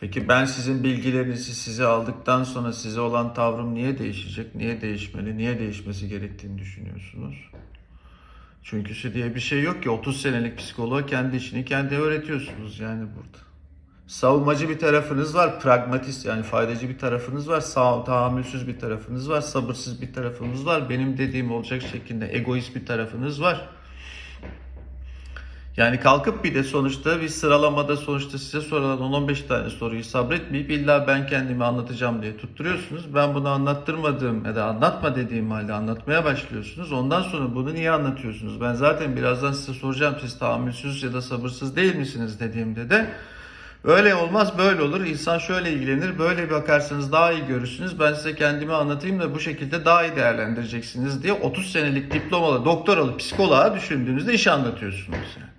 Peki ben sizin bilgilerinizi size aldıktan sonra size olan tavrım niye değişecek? Niye değişmeli? Niye değişmesi gerektiğini düşünüyorsunuz? Çünküsü diye bir şey yok ki 30 senelik psikoloğa kendi işini kendi öğretiyorsunuz yani burada. Savunmacı bir tarafınız var, pragmatist yani faydacı bir tarafınız var, sağ, tahammülsüz bir tarafınız var, sabırsız bir tarafınız var, benim dediğim olacak şekilde egoist bir tarafınız var. Yani kalkıp bir de sonuçta bir sıralamada sonuçta size sorulan 10-15 tane soruyu sabretmeyip illa ben kendimi anlatacağım diye tutturuyorsunuz. Ben bunu anlattırmadığım ya da anlatma dediğim halde anlatmaya başlıyorsunuz. Ondan sonra bunu niye anlatıyorsunuz? Ben zaten birazdan size soracağım siz tahammülsüz ya da sabırsız değil misiniz dediğimde de Öyle olmaz böyle olur. İnsan şöyle ilgilenir. Böyle bakarsanız daha iyi görürsünüz. Ben size kendimi anlatayım da bu şekilde daha iyi değerlendireceksiniz diye 30 senelik diplomalı doktoralı psikoloğa düşündüğünüzde iş anlatıyorsunuz yani.